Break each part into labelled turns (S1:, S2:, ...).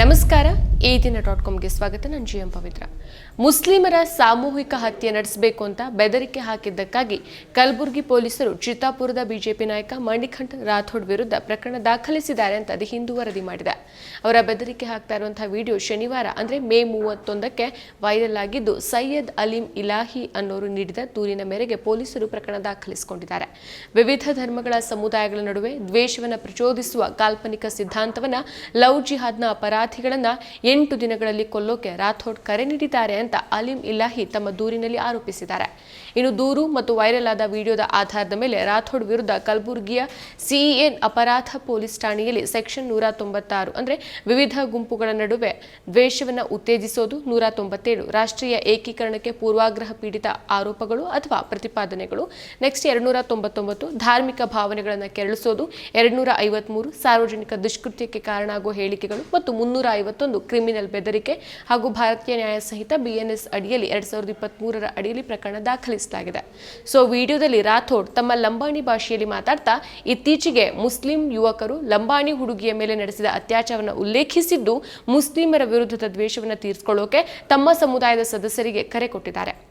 S1: ನಮಸ್ಕಾರ. ಈ ದಿನ ಡಾಟ್ ಕಾಮ್ಗೆ ಸ್ವಾಗತ. ನಾನು ಜಿ ಎಂ ಪವಿತ್ರ. ಮುಸ್ಲಿಮರ ಸಾಮೂಹಿಕ ಹತ್ಯೆ ನಡೆಸಬೇಕು ಅಂತ ಬೆದರಿಕೆ ಹಾಕಿದ್ದಕ್ಕಾಗಿ ಕಲಬುರಗಿ ಪೊಲೀಸರು ಚಿತ್ತಾಪುರದ ಬಿಜೆಪಿ ನಾಯಕ ಮಣಿಕಂಠ ರಾಥೋಡ್ ವಿರುದ್ಧ ಪ್ರಕರಣ ದಾಖಲಿಸಿದ್ದಾರೆ ಅಂತ ದಿ ಹಿಂದೂ ವರದಿ ಮಾಡಿದೆ. ಅವರ ಬೆದರಿಕೆ ಹಾಕ್ತಾ ಇರುವಂತಹ ವಿಡಿಯೋ ಶನಿವಾರ, ಅಂದ್ರೆ ಮೇ ಮೂವತ್ತೊಂದಕ್ಕೆ ವೈರಲ್ ಆಗಿದ್ದು, ಸೈಯದ್ ಅಲಿಂ ಇಲಾಹಿ ಅನ್ನೋರು ನೀಡಿದ ದೂರಿನ ಮೇರೆಗೆ ಪೊಲೀಸರು ಪ್ರಕರಣ ದಾಖಲಿಸಿಕೊಂಡಿದ್ದಾರೆ. ವಿವಿಧ ಧರ್ಮಗಳ ಸಮುದಾಯಗಳ ನಡುವೆ ದ್ವೇಷವನ್ನು ಪ್ರಚೋದಿಸುವ ಕಾಲ್ಪನಿಕ ಸಿದ್ಧಾಂತವನ್ನ ಲವ್ ಜಿಹಾದ್ನ ಅಪರಾಧಿಗಳನ್ನ ಎಂಟು ದಿನಗಳಲ್ಲಿ ಕೊಲ್ಲೋಕೆ ರಾಥೋಡ್ ಕರೆ ನೀಡಿದ್ದಾರೆ ಅಂತ ಅಲಿಂ ಇಲಾಹಿ ತಮ್ಮ ದೂರಿನಲ್ಲಿ ಆರೋಪಿಸಿದ್ದಾರೆ. ಇನ್ನು ದೂರು ಮತ್ತು ವೈರಲ್ ಆದ ವಿಡಿಯೋದ ಆಧಾರದ ಮೇಲೆ ರಾಥೋಡ್ ವಿರುದ್ಧ ಕಲಬುರಗಿಯ ಸಿಇಎನ್ ಅಪರಾಧ ಪೊಲೀಸ್ ಠಾಣೆಯಲ್ಲಿ ಸೆಕ್ಷನ್ ನೂರ ತೊಂಬತ್ತಾರು ಅಂದ್ರೆ ವಿವಿಧ ಗುಂಪುಗಳ ನಡುವೆ ದ್ವೇಷವನ್ನು ಉತ್ತೇಜಿಸೋದು ನೂರ ತೊಂಬತ್ತೇಳು ರಾಷ್ಟ್ರೀಯ ಏಕೀಕರಣಕ್ಕೆ ಪೂರ್ವಾಗ್ರಹ ಪೀಡಿತ ಆರೋಪಗಳು ಅಥವಾ ಪ್ರತಿಪಾದನೆಗಳು. ನೆಕ್ಸ್ಟ್ ಎರಡ್ನೂರ ತೊಂಬತ್ತೊಂಬತ್ತು ಧಾರ್ಮಿಕ ಭಾವನೆಗಳನ್ನು ಕೆರಳಿಸೋದು, ಎರಡ್ನೂರ ಐವತ್ಮೂರು ಸಾರ್ವಜನಿಕ ದುಷ್ಕೃತ್ಯಕ್ಕೆ ಕಾರಣ ಆಗುವ ಹೇಳಿಕೆಗಳು ಮತ್ತು ಮುನ್ನೂರ ಐವತ್ತೊಂದು ಕ್ರಿಮಿನಲ್ ಬೆದರಿಕೆ ಹಾಗೂ ಭಾರತೀಯ ನ್ಯಾಯ ಸಹಿತ ಬಿಎನ್ಎಸ್ ಅಡಿಯಲ್ಲಿ ಎರಡ್ ಸಾವಿರದ ಇಪ್ಪತ್ಮೂರರ ಅಡಿಯಲ್ಲಿ ಪ್ರಕರಣ ದಾಖಲಿಸಲಾಗಿದೆ. ಸೊ, ವಿಡಿಯೋದಲ್ಲಿ ರಾಥೋಡ್ ತಮ್ಮ ಲಂಬಾಣಿ ಭಾಷೆಯಲ್ಲಿ ಮಾತಾಡ್ತಾ ಇತ್ತೀಚೆಗೆ ಮುಸ್ಲಿಂ ಯುವಕರು ಲಂಬಾಣಿ ಹುಡುಗಿಯ ಮೇಲೆ ನಡೆಸಿದ ಅತ್ಯಾಚಾರವನ್ನು ಉಲ್ಲೇಖಿಸಿದ್ದು ಮುಸ್ಲಿಮರ ವಿರುದ್ಧದ ದ್ವೇಷವನ್ನು ತೀರಿಸಿಕೊಳ್ಳೋಕೆ ತಮ್ಮ ಸಮುದಾಯದ ಸದಸ್ಯರಿಗೆ ಕರೆ ಕೊಟ್ಟಿದ್ದಾರೆ.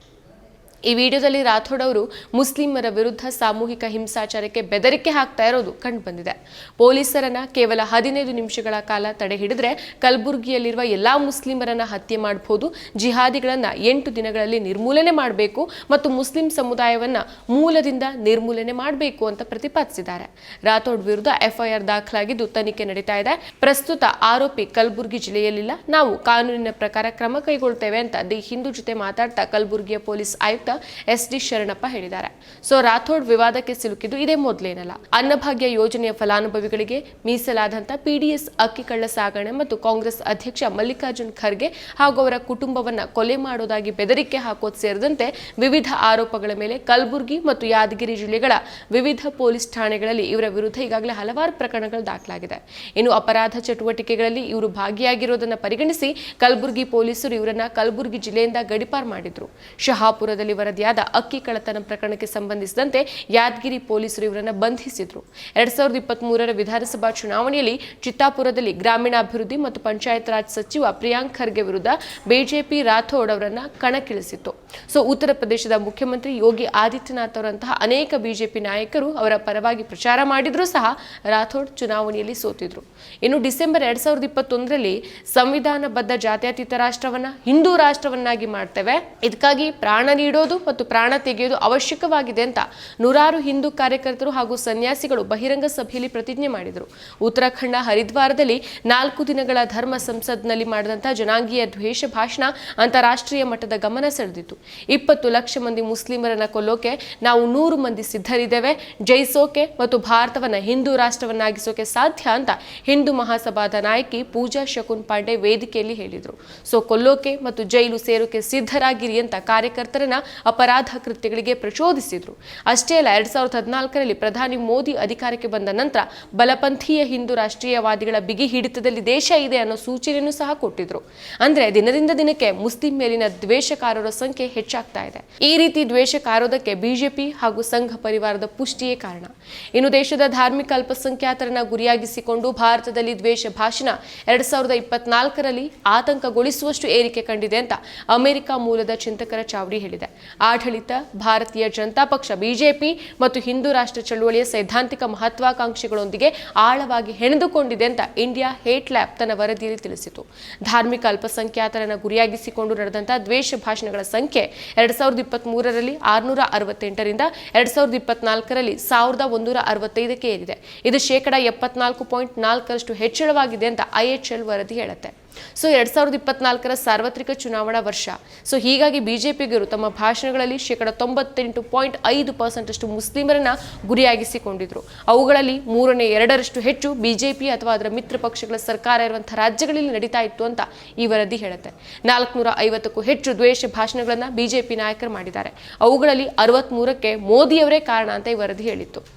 S1: ಈ ವಿಡಿಯೋದಲ್ಲಿ ರಾಥೋಡ್ ಅವರು ಮುಸ್ಲಿಮರ ವಿರುದ್ಧ ಸಾಮೂಹಿಕ ಹಿಂಸಾಚಾರಕ್ಕೆ ಬೆದರಿಕೆ ಹಾಕ್ತಾ ಇರೋದು ಕಂಡುಬಂದಿದೆ ಪೊಲೀಸರನ್ನ ಕೇವಲ ಹದಿನೈದು ನಿಮಿಷಗಳ ಕಾಲ ತಡೆ ಹಿಡಿದ್ರೆ ಕಲಬುರಗಿಯಲ್ಲಿರುವ ಎಲ್ಲಾ ಮುಸ್ಲಿಮರನ್ನ ಹತ್ಯೆ ಮಾಡಬಹುದು ಜಿಹಾದಿಗಳನ್ನ ಎಂಟು ದಿನಗಳಲ್ಲಿ ನಿರ್ಮೂಲನೆ ಮಾಡಬೇಕು ಮತ್ತು ಮುಸ್ಲಿಂ ಸಮುದಾಯವನ್ನ ಮೂಲದಿಂದ ನಿರ್ಮೂಲನೆ ಮಾಡಬೇಕು ಅಂತ ಪ್ರತಿಪಾದಿಸಿದ್ದಾರೆ. ರಾಥೋಡ್ ವಿರುದ್ಧ ಎಫ್ಐಆರ್ ದಾಖಲಾಗಿದ್ದು ತನಿಖೆ ನಡೀತಾ ಇದೆ. ಪ್ರಸ್ತುತ ಆರೋಪಿ ಕಲಬುರಗಿ ಜಿಲ್ಲೆಯಲ್ಲಿಲ್ಲ. ನಾವು ಕಾನೂನಿನ ಪ್ರಕಾರ ಕ್ರಮ ಕೈಗೊಳ್ತೇವೆ ಅಂತ ದಿ ಹಿಂದೂ ಜೊತೆ ಮಾತಾಡ್ತಾ ಕಲಬುರಗಿಯ ಪೊಲೀಸ್ ಆಯುಕ್ತ ಎಸ್ ಡಿ ಶರಣಪ್ಪ ಹೇಳಿದ್ದಾರೆ. ಸೊ ರಾಥೋಡ್ ವಿವಾದಕ್ಕೆ ಸಿಲುಕಿದ್ದು ಇದೇ ಮೊದಲೇನಲ್ಲ. ಅನ್ನಭಾಗ್ಯ ಯೋಜನೆಯ ಫಲಾನುಭವಿಗಳಿಗೆ ಮೀಸಲಾದಂತ ಪಿಡಿಎಸ್ ಅಕ್ಕಿ ಕಳ್ಳ ಸಾಗಣೆ ಮತ್ತು ಕಾಂಗ್ರೆಸ್ ಅಧ್ಯಕ್ಷ ಮಲ್ಲಿಕಾರ್ಜುನ್ ಖರ್ಗೆ ಹಾಗೂ ಅವರ ಕುಟುಂಬವನ್ನ ಕೊಲೆ ಮಾಡೋದಾಗಿ ಬೆದರಿಕೆ ಹಾಕೋದು ಸೇರಿದಂತೆ ವಿವಿಧ ಆರೋಪಗಳ ಮೇಲೆ ಕಲಬುರಗಿ ಮತ್ತು ಯಾದಗಿರಿ ಜಿಲ್ಲೆಗಳ ವಿವಿಧ ಪೊಲೀಸ್ ಠಾಣೆಗಳಲ್ಲಿ ಇವರ ವಿರುದ್ಧ ಈಗಾಗಲೇ ಹಲವಾರು ಪ್ರಕರಣಗಳು ದಾಖಲಾಗಿದೆ. ಇನ್ನು ಅಪರಾಧ ಚಟುವಟಿಕೆಗಳಲ್ಲಿ ಇವರು ಭಾಗಿಯಾಗಿರೋದನ್ನ ಪರಿಗಣಿಸಿ ಕಲಬುರಗಿ ಪೊಲೀಸರು ಇವರನ್ನ ಕಲಬುರಗಿ ಜಿಲ್ಲೆಯಿಂದ ಗಡಿಪಾರ್ ಮಾಡಿದ್ರು. ಶಹಾಪುರದಲ್ಲಿ ವರದಿಯಾದ ಅಕ್ಕಿ ಕಳ್ಳತನ ಪ್ರಕರಣಕ್ಕೆ ಸಂಬಂಧಿಸಿದಂತೆ ಯಾದಗಿರಿ ಪೊಲೀಸರು ಇವರನ್ನು ಬಂಧಿಸಿದ್ರು. ಎರಡ್ ಸಾವಿರದ ಇಪ್ಪತ್ತ್ ವಿಧಾನಸಭಾ ಚುನಾವಣೆಯಲ್ಲಿ ಚಿತ್ತಾಪುರದಲ್ಲಿ ಗ್ರಾಮೀಣಾಭಿವೃದ್ಧಿ ಮತ್ತು ಪಂಚಾಯತ್ ರಾಜ್ ಸಚಿವ ಪ್ರಿಯಾಂಕ್ ಖರ್ಗೆ ವಿರುದ್ಧ ಬಿಜೆಪಿ ರಾಥೋಡ್ ಅವರನ್ನು ಕಣಕ್ಕಿಳಿಸಿತ್ತು. ಸೊ ಉತ್ತರ ಪ್ರದೇಶದ ಮುಖ್ಯಮಂತ್ರಿ ಯೋಗಿ ಆದಿತ್ಯನಾಥ್ ಅವರಂತಹ ಅನೇಕ ಬಿಜೆಪಿ ನಾಯಕರು ಅವರ ಪರವಾಗಿ ಪ್ರಚಾರ ಮಾಡಿದರೂ ಸಹ ರಾಥೋಡ್ ಚುನಾವಣೆಯಲ್ಲಿ ಸೋತಿದ್ರು. ಇನ್ನು ಡಿಸೆಂಬರ್ ಎರಡ್ ಸಾವಿರದ ಇಪ್ಪತ್ತೊಂದರಲ್ಲಿ ಸಂವಿಧಾನಬದ್ಧ ಜಾತ್ಯತೀತ ರಾಷ್ಟ್ರವನ್ನ ಹಿಂದೂ ರಾಷ್ಟ್ರವನ್ನಾಗಿ ಮಾಡ್ತೇವೆ. ಇದಕ್ಕಾಗಿ ಪ್ರಾಣ ನೀಡೋದು ಮತ್ತು ಪ್ರಾಣ ತೆಗೆಯೋದು ಅವಶ್ಯಕವಾಗಿದೆ ಅಂತ ನೂರಾರು ಹಿಂದೂ ಕಾರ್ಯಕರ್ತರು ಹಾಗೂ ಸನ್ಯಾಸಿಗಳು ಬಹಿರಂಗ ಸಭೆಯಲ್ಲಿ ಪ್ರತಿಜ್ಞೆ ಮಾಡಿದರು. ಉತ್ತರಾಖಂಡ ಹರಿದ್ವಾರದಲ್ಲಿ ನಾಲ್ಕು ದಿನಗಳ ಧರ್ಮ ಸಂಸತ್ನಲ್ಲಿ ಮಾಡಿದಂತಹ ಜನಾಂಗೀಯ ದ್ವೇಷ ಭಾಷಣ ಅಂತಾರಾಷ್ಟ್ರೀಯ ಮಟ್ಟದ ಗಮನ ಸೆಳೆದಿತ್ತು. ಇಪ್ಪತ್ತು ಲಕ್ಷ ಮಂದಿ ಮುಸ್ಲಿಮರನ್ನ ಕೊಲ್ಲೋಕೆ ನಾವು ನೂರು ಮಂದಿ ಸಿದ್ಧರಿದ್ದೇವೆ. ಜಯಿಸೋಕೆ ಮತ್ತು ಭಾರತವನ್ನ ಹಿಂದೂ ರಾಷ್ಟ್ರವನ್ನಾಗಿಸೋಕೆ ಸಾಧ್ಯ ಅಂತ ಹಿಂದೂ ಮಹಾಸಭಾದ ನಾಯಕಿ ಪೂಜಾ ಶಕುನ್ ಪಾಂಡೆ ವೇದಿಕೆಯಲ್ಲಿ ಹೇಳಿದರು. ಸೊ ಕೊಲ್ಲೋಕೆ ಮತ್ತು ಜೈಲು ಸೇರೋಕೆ ಸಿದ್ಧರಾಗಿರಿ ಅಂತ ಕಾರ್ಯಕರ್ತರನ್ನ ಅಪರಾಧ ಕೃತ್ಯಗಳಿಗೆ ಪ್ರಚೋದಿಸಿದ್ರು. ಅಷ್ಟೇ ಅಲ್ಲ, ಎರಡ್ ಸಾವಿರದ ಹದಿನಾಲ್ಕರಲ್ಲಿ ಪ್ರಧಾನಿ ಮೋದಿ ಅಧಿಕಾರಕ್ಕೆ ಬಂದ ನಂತರ ಬಲಪಂಥೀಯ ಹಿಂದೂ ರಾಷ್ಟ್ರೀಯವಾದಿಗಳ ಬಿಗಿ ಹಿಡಿತದಲ್ಲಿ ದೇಶ ಇದೆ ಅನ್ನೋ ಸೂಚನೆಯನ್ನು ಸಹ ಕೊಟ್ಟಿದ್ರು. ಅಂದ್ರೆ ದಿನದಿಂದ ದಿನಕ್ಕೆ ಮುಸ್ಲಿಂ ಮೇಲಿನ ದ್ವೇಷಕಾರರ ಸಂಖ್ಯೆ ಹೆಚ್ಚಾಗ್ತಾ ಇದೆ. ಈ ರೀತಿ ದ್ವೇಷ ಕಾರೋದಕ್ಕೆ ಬಿಜೆಪಿ ಹಾಗೂ ಸಂಘ ಪರಿವಾರದ ಪುಷ್ಟಿಯೇ ಕಾರಣ. ಇನ್ನು ದೇಶದ ಧಾರ್ಮಿಕ ಅಲ್ಪಸಂಖ್ಯಾತರನ್ನ ಗುರಿಯಾಗಿಸಿಕೊಂಡು ಭಾರತದಲ್ಲಿ ದ್ವೇಷ ಭಾಷಣ ಎರಡ್ ಸಾವಿರದ ಇಪ್ಪತ್ನಾಲ್ಕರಲ್ಲಿ ಆತಂಕಗೊಳಿಸುವಷ್ಟು ಏರಿಕೆ ಕಂಡಿದೆ ಅಂತ ಅಮೆರಿಕ ಮೂಲದ ಚಿಂತಕರ ಚಾವಡಿ ಹೇಳಿದೆ. ಆಡಳಿತ, ಭಾರತೀಯ ಜನತಾ ಪಕ್ಷ, ಬಿಜೆಪಿ ಮತ್ತು ಹಿಂದೂ ರಾಷ್ಟ್ರ ಚಳುವಳಿಯ ಸೈದ್ಧಾಂತಿಕ ಮಹತ್ವಾಕಾಂಕ್ಷೆಗಳೊಂದಿಗೆ ಆಳವಾಗಿ ಹೆಣೆದುಕೊಂಡಿದೆ ಅಂತ ಇಂಡಿಯಾ ಹೇಟ್ ಲ್ಯಾಬ್ ತನ್ನ ವರದಿಯಲ್ಲಿ ತಿಳಿಸಿತು. ಧಾರ್ಮಿಕ ಅಲ್ಪಸಂಖ್ಯಾತರನ್ನ ಗುರಿಯಾಗಿಸಿಕೊಂಡು ನಡೆದಂತಹ ದ್ವೇಷ ಭಾಷಣಗಳ ಸಂಖ್ಯೆ ಎರಡ್ ಸಾವಿರದ ಇಪ್ಪತ್ತ್ ಮೂರರಲ್ಲಿ ಆರುನೂರ ಅರವತ್ತೆಂಟರಿಂದ ಎರಡ್ ಸಾವಿರದ ಇಪ್ಪತ್ನಾಲ್ಕರಲ್ಲಿ ಸಾವಿರದ ಒಂದೂರ ಅರವತ್ತೈದಕ್ಕೆ ಏರಿದೆ. ಇದು ಶೇಕಡ ಎಪ್ಪತ್ನಾಲ್ಕು ಪಾಯಿಂಟ್ ನಾಲ್ಕರಷ್ಟು ಹೆಚ್ಚಳವಾಗಿದೆ ಅಂತ ಐಎಚ್ಎಲ್ ವರದಿ ಹೇಳುತ್ತೆ. ಸೊ ಎರಡ್ ಸಾವಿರದ ಇಪ್ಪತ್ನಾಲ್ಕರ ಸಾರ್ವತ್ರಿಕ ಚುನಾವಣಾ ವರ್ಷ. ಸೊ ಹೀಗಾಗಿ ಬಿಜೆಪಿಗರು ತಮ್ಮ ಭಾಷಣಗಳಲ್ಲಿ ಶೇಕಡ ತೊಂಬತ್ತೆಂಟು ಪಾಯಿಂಟ್ ಐದು ಪರ್ಸೆಂಟ್ ಅಷ್ಟು ಮುಸ್ಲಿಮರನ್ನ ಗುರಿಯಾಗಿಸಿಕೊಂಡಿದ್ರು. ಅವುಗಳಲ್ಲಿ ಮೂರನೇ ಎರಡರಷ್ಟು ಹೆಚ್ಚು ಬಿಜೆಪಿ ಅಥವಾ ಅದರ ಮಿತ್ರ ಪಕ್ಷಗಳ ಸರ್ಕಾರ ಇರುವಂತಹ ರಾಜ್ಯಗಳಲ್ಲಿ ನಡೀತಾ ಇತ್ತು ಅಂತ ಈ ವರದಿ ಹೇಳುತ್ತೆ. ನಾಲ್ಕುನೂರ ಐವತ್ತಕ್ಕೂ ಹೆಚ್ಚು ದ್ವೇಷ ಭಾಷಣಗಳನ್ನ ಬಿಜೆಪಿ ನಾಯಕರು ಮಾಡಿದ್ದಾರೆ. ಅವುಗಳಲ್ಲಿ ಅರವತ್ಮೂರಕ್ಕೆ ಮೋದಿಯವರೇ ಕಾರಣ ಅಂತ ಈ ವರದಿ ಹೇಳಿತ್ತು.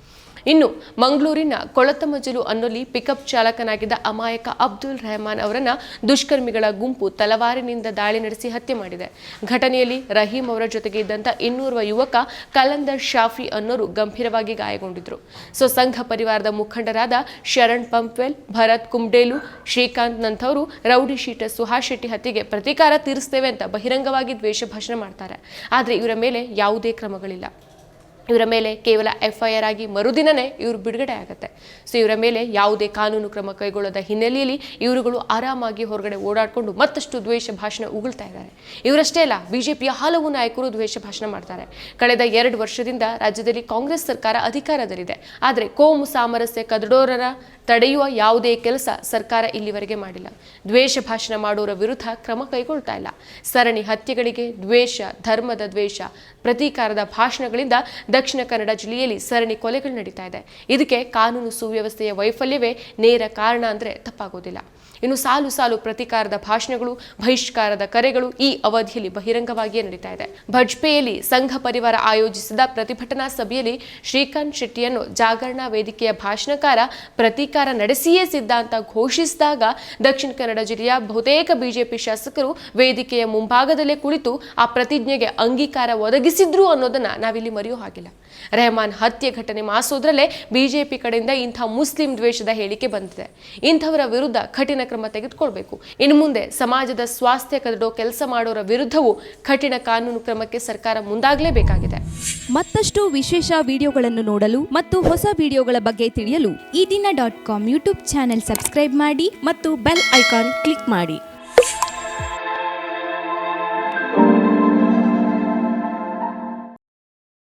S1: ಇನ್ನು ಮಂಗಳೂರಿನ ಕೊಳತಮಜಲು ಅನ್ನೋಲಿ ಪಿಕಪ್ ಚಾಲಕನಾಗಿದ್ದ ಅಮಾಯಕ ಅಬ್ದುಲ್ ರೆಹಮಾನ್ ಅವರನ್ನ ದುಷ್ಕರ್ಮಿಗಳ ಗುಂಪು ತಲವಾರಿನಿಂದ ದಾಳಿ ನಡೆಸಿ ಹತ್ಯೆ ಮಾಡಿದೆ. ಘಟನೆಯಲ್ಲಿ ರಹೀಂ ಅವರ ಜೊತೆಗೆ ಇದ್ದಂತ ಇನ್ನೋರ್ವ ಯುವಕ ಕಲಂದರ್ ಶಾಫಿ ಅನ್ನೋರು ಗಂಭೀರವಾಗಿ ಗಾಯಗೊಂಡಿದ್ರು. ಸೊ ಸಂಘ ಪರಿವಾರದ ಮುಖಂಡರಾದ ಶರಣ್ ಪಂಪ್ವೆಲ್, ಭರತ್ ಕುಮ್ಡೇಲು ಶ್ರೀಕಾಂತ್ ನಂಥವರು ರೌಡಿ ಶೀಟರ್ ಸುಹಾಸ್ ಶೆಟ್ಟಿ ಹತ್ಯೆಗೆ ಪ್ರತೀಕಾರ ತೀರಿಸ್ತೇವೆ ಅಂತ ಬಹಿರಂಗವಾಗಿ ದ್ವೇಷ ಭಾಷಣ ಮಾಡ್ತಾರೆ. ಆದರೆ ಇವರ ಮೇಲೆ ಯಾವುದೇ ಕ್ರಮಗಳಿಲ್ಲ. ಇವರ ಮೇಲೆ ಕೇವಲ ಎಫ್ಐಆರ್ ಆಗಿ ಮರುದಿನನೇ ಇವರು ಬಿಡುಗಡೆ ಆಗುತ್ತೆ. ಸೊ ಇವರ ಮೇಲೆ ಯಾವುದೇ ಕಾನೂನು ಕ್ರಮ ಕೈಗೊಳ್ಳದ ಹಿನ್ನೆಲೆಯಲ್ಲಿ ಇವರುಗಳು ಆರಾಮಾಗಿ ಹೊರಗಡೆ ಓಡಾಡಿಕೊಂಡು ಮತ್ತಷ್ಟು ದ್ವೇಷ ಭಾಷಣ ಉಗುಳ್ತಾ ಇದ್ದಾರೆ. ಇವರಷ್ಟೇ ಅಲ್ಲ, ಬಿಜೆಪಿಯ ಹಲವು ನಾಯಕರು ದ್ವೇಷ ಭಾಷಣ ಮಾಡ್ತಾರೆ. ಕಳೆದ ಎರಡು ವರ್ಷದಿಂದ ರಾಜ್ಯದಲ್ಲಿ ಕಾಂಗ್ರೆಸ್ ಸರ್ಕಾರ ಅಧಿಕಾರದಲ್ಲಿದೆ. ಆದರೆ ಕೋಮು ಸಾಮರಸ್ಯ ಕದಡೋರರ ತಡೆಯುವ ಯಾವುದೇ ಕೆಲಸ ಸರ್ಕಾರ ಇಲ್ಲಿವರೆಗೆ ಮಾಡಿಲ್ಲ. ದ್ವೇಷ ಭಾಷಣ ಮಾಡೋರ ವಿರುದ್ಧ ಕ್ರಮ ಕೈಗೊಳ್ತಾ ಇಲ್ಲ. ಸರಣಿ ಹತ್ಯೆಗಳಿಗೆ ದ್ವೇಷ, ಧರ್ಮದ ದ್ವೇಷ, ಪ್ರತೀಕಾರದ ಭಾಷಣಗಳಿಂದ ದಕ್ಷಿಣ ಕನ್ನಡ ಜಿಲ್ಲೆಯಲ್ಲಿ ಸರಣಿ ಕೊಲೆಗಳು ನಡೀತಾ ಇದೆ. ಇದಕ್ಕೆ ಕಾನೂನು ಸುವ್ಯವಸ್ಥೆಯ ವೈಫಲ್ಯವೇ ನೇರ ಕಾರಣ ಅಂದರೆ ತಪ್ಪಾಗೋದಿಲ್ಲ. ಇನ್ನು ಸಾಲು ಸಾಲು ಪ್ರತಿಕಾರದ ಭಾಷಣಗಳು, ಬಹಿಷ್ಕಾರದ ಕರೆಗಳು ಈ ಅವಧಿಯಲ್ಲಿ ಬಹಿರಂಗವಾಗಿಯೇ ನಡೀತಾ ಇದೆ. ಭಜ್ಪೆಯಲ್ಲಿ ಸಂಘ ಪರಿವಾರ ಆಯೋಜಿಸಿದ ಪ್ರತಿಭಟನಾ ಸಭೆಯಲ್ಲಿ ಶ್ರೀಕಾಂತ್ ಶೆಟ್ಟಿಯನ್ನು ಜಾಗರಣ ವೇದಿಕೆಯ ಭಾಷಣಕಾರ ಪ್ರತೀಕಾರ ನಡೆಸಿಯೇ ಸಿದ್ಧಾಂತ ಘೋಷಿಸಿದಾಗ ದಕ್ಷಿಣ ಕನ್ನಡ ಜಿಲ್ಲೆಯ ಬಹುತೇಕ ಬಿಜೆಪಿ ಶಾಸಕರು ವೇದಿಕೆಯ ಮುಂಭಾಗದಲ್ಲೇ ಕುಳಿತು ಆ ಪ್ರತಿಜ್ಞೆಗೆ ಅಂಗೀಕಾರ ಒದಗಿಸಿದ್ರು ಅನ್ನೋದನ್ನ ನಾವಿಲ್ಲಿ ಮರೆಯೋ ಹಾಗಿಲ್ಲ. ರೆಹಮಾನ್ ಹತ್ಯೆ ಘಟನೆ ಮಾಸೋದ್ರಲ್ಲೇ ಬಿಜೆಪಿ ಕಡೆಯಿಂದ ಇಂಥ ಮುಸ್ಲಿಂ ದ್ವೇಷದ ಹೇಳಿಕೆ ಬಂದಿದೆ. ಇಂಥವರ ವಿರುದ್ಧ ಕಠಿಣ ಕ್ರಮ ತೆಗೆದುಕೊಳ್ಬೇಕು. ಇನ್ನು ಮುಂದೆ ಸಮಾಜದ ಸ್ವಾಸ್ಥ್ಯ ಕದಡೋ ಕೆಲಸ ಮಾಡೋರ ವಿರುದ್ಧವೂ ಕಠಿಣ ಕಾನೂನು ಕ್ರಮಕ್ಕೆ ಸರ್ಕಾರ ಮುಂದಾಗಲೇಬೇಕಾಗಿದೆ.
S2: ಮತ್ತಷ್ಟು ವಿಶೇಷ ವಿಡಿಯೋಗಳನ್ನು ನೋಡಲು ಮತ್ತು ಹೊಸ ವಿಡಿಯೋಗಳ ಬಗ್ಗೆ ತಿಳಿಯಲು
S3: ಈ ದಿನ dot com YouTube channel subscribe ಮಾಡಿ
S2: ಮತ್ತು ಬೆಲ್ ಐಕಾನ್ ಕ್ಲಿಕ್ ಮಾಡಿ.